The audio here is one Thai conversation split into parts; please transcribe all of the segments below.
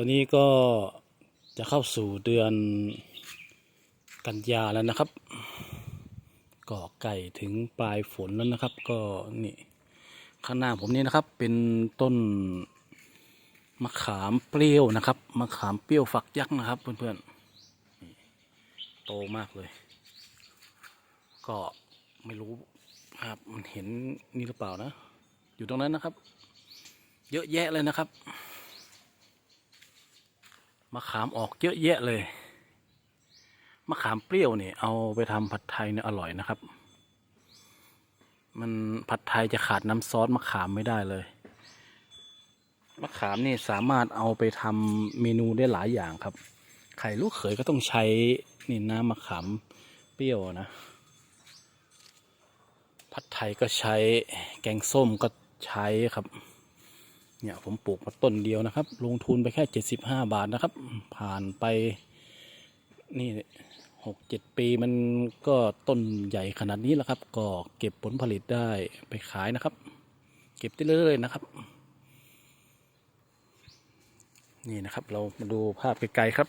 ตอนนี้ก็จะเข้าสู่เดือนกันยาแล้วนะครับก็ใกล้ถึงปลายฝนแล้วนะครับ ก็นี่ข้างหน้าผมนี่นะครับ เป็นต้นมะขามเปรี้ยวนะครับมะขามเปรี้ยวฝักยักษ์นะครับ เพื่อนๆโตมากเลย ก็ไม่รู้ครับมันเห็นนี่หรือเปล่านะ อยู่ตรงนั้นนะครับ เยอะแยะเลยนะครับ มะขามออกเยอะแยะเลย มะขามเปรี้ยวเนี่ยเอาไปทำผัดไทยเนี่ยอร่อยนะครับ มันผัดไทยจะขาดน้ำซอสมะขามไม่ได้เลย มะขามนี่สามารถเอาไปทำเมนูได้หลายอย่างครับ ไข่ลูกเขยก็ต้องใช้นี่น้ำมะขามเปรี้ยวนะ ผัดไทยก็ใช้แกงส้มก็ใช้ครับ เนี่ยผมปลูกมาต้นเดียวนะครับ ลงทุนไปแค่เจ็ดสิบห้าบาทนะครับ ผ่านไปนี่หกเจ็ดปีมันก็ต้นใหญ่ขนาดนี้แล้วครับ ก็เก็บผลผลิตได้ไปขายนะครับ เก็บได้เรื่อยๆนะครับ นี่นะครับ เรามาดูภาพไกลๆครับ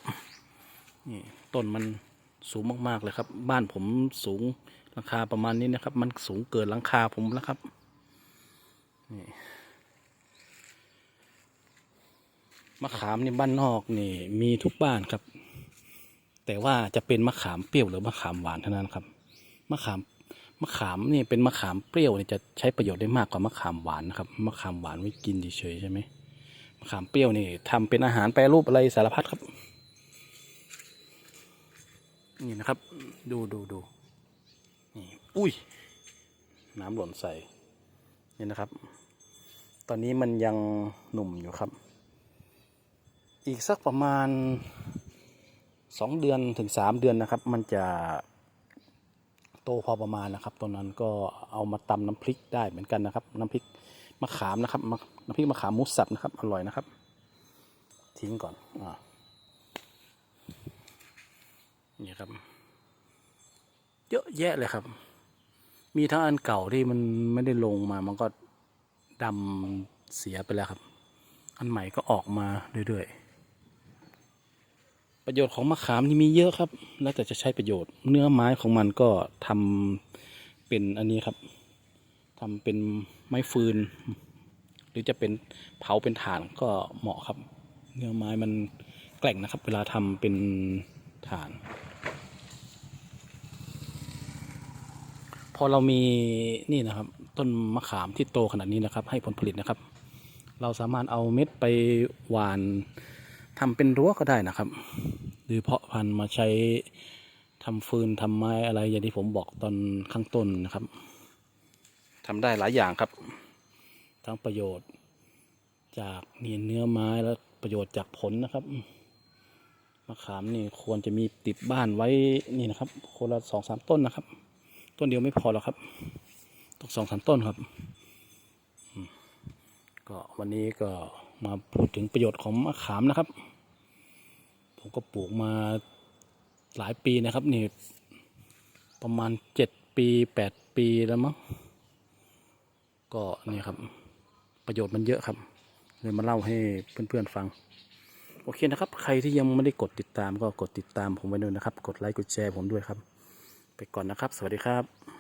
นี่ต้นมันสูงมากๆเลยครับ บ้านผมสูงหลังคาประมาณนี้นะครับ มันสูงเกินหลังคาผมแล้วครับนี่ มะขามนี่บ้านนอกนี่มีทุกบ้านครับ แต่ว่าจะเป็นมะขามเปรี้ยวหรือมะขามหวานเท่านั้นครับ มะขามมะขามนี่เป็นมะขามเปรี้ยวเนี่ยจะใช้ประโยชน์ได้มากกว่ามะขามหวานนะครับ มะขามหวานไว้กินเฉยๆใช่ไหมมะขามเปรี้ยวนี่ทำเป็นอาหารแปรรูปอะไรสารพัดครับ นี่นะครับ ดูดูดูนี่อุ้ย น้ำหล่นใส่นี่นะครับ ตอนนี้มันยังหนุ่มอยู่ครับ อีกสักประมาณสองเดือนถึงสามเดือนนะครับ มันจะโตพอประมาณนะครับตอนนั้นก็เอามาตำน้ำพริกได้เหมือนกันนะครับ น้ำพริกมะขามนะครับน้ำพริกมะขามมูสสับนะครับอร่อยนะครับ ทิ้งก่อนอนี่ครับ เยอะแยะเลยครับ มีทั้งอันเก่าที่มันไม่ได้ลงมา มันก็ดำเสียไปแล้วครับ อันใหม่ก็ออกมาเรื่อยๆ ประโยชน์ของมะขามนี่มีเยอะครับ แล้วแต่จะใช้ประโยชน์ เนื้อไม้ของมันก็ทำเป็นอันนี้ครับทำเป็นไม้ฟืน หรือจะเป็นเผาเป็นถ่านก็เหมาะครับ เนื้อไม้มันแกร่งนะครับ เวลาทำเป็นถ่าน พอเรามีนี่นะครับ ต้นมะขามที่โตขนาดนี้นะครับ ให้ผลผลิตนะครับ เราสามารถเอาเม็ดไปหวาน ทำเป็นรั้วก็ได้นะครับ หรือเพาะพันธุ์มาใช้ทำฟืนทำไม้อะไรอย่างที่ผมบอกตอนข้างต้นนะครับทำได้หลายอย่างครับ ทั้งประโยชน์จากนี่เนื้อไม้และประโยชน์จากผลนะครับมะขามนี่ควรจะมีติดบ้านไว้นี่นะครับคนละสองสามต้นนะครับ ต้นเดียวไม่พอหรอกครับต้องสองสามต้นครับก็วันนี้ก็มาพูดถึงประโยชน์ของมะขามนะครับ ผมก็ปลูกมาหลายปีนะครับนี่ประมาณเจ็ดปีแปดปีแล้วมั้งก็นี่ครับ ประโยชน์มันเยอะครับเลยมาเล่าให้เพื่อนๆฟัง โอเคนะครับ ใครที่ยังไม่ได้กดติดตามก็กดติดตามผมไว้ด้วยนะครับ กดไลค์กดแชร์ผมด้วยครับ ไปก่อนนะครับ สวัสดีครับ